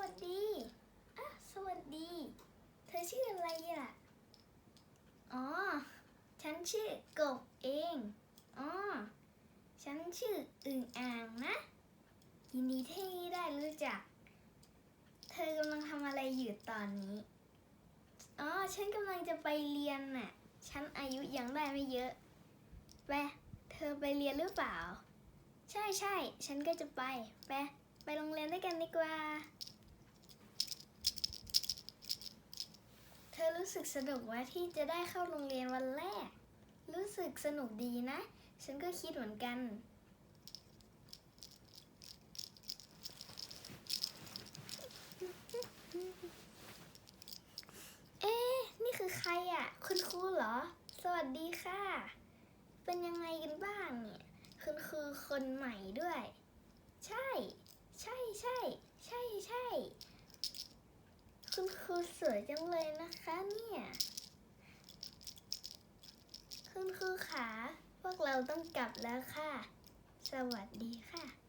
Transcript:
วัสดีอะสวัสดี เธอชื่ออะไรอะ อ๋อ ฉันชื่อกบเอง อ๋อ ฉันชื่ออึ่งอ่างนะ ยินดีที่ได้รู้จัก เธอกำลังทำอะไรอยู่ตอนนี้ อ๋อ ฉันกำลังจะไปเรียนน่ะ ฉันอายุยังได้ไม่เยอะไปเธอไปเรียนหรือเปล่า ใช่ใช่ ฉันก็จะไป ไป ไปโรงเรียนด้วยกันดีกว่า สึกสนุกไหมที่จะได้เข้าโรงเรียนวันแรก รู้สึกสนุกดีนะ ฉันก็คิดเหมือนกัน เอ๊ะนี่คือใครอะ คุณครูเหรอ สวัสดีค่ะ เป็นยังไงกันบ้างเนี่ย คุณครูคนใหม่ด้วย ใช่ ใช่ใช่ ใช่ใช่ คุณครูสวยจังเลยนะคะเนี่ย คุณครูขาพวกเราต้องกลับแล้วค่ะ สวัสดีค่ะ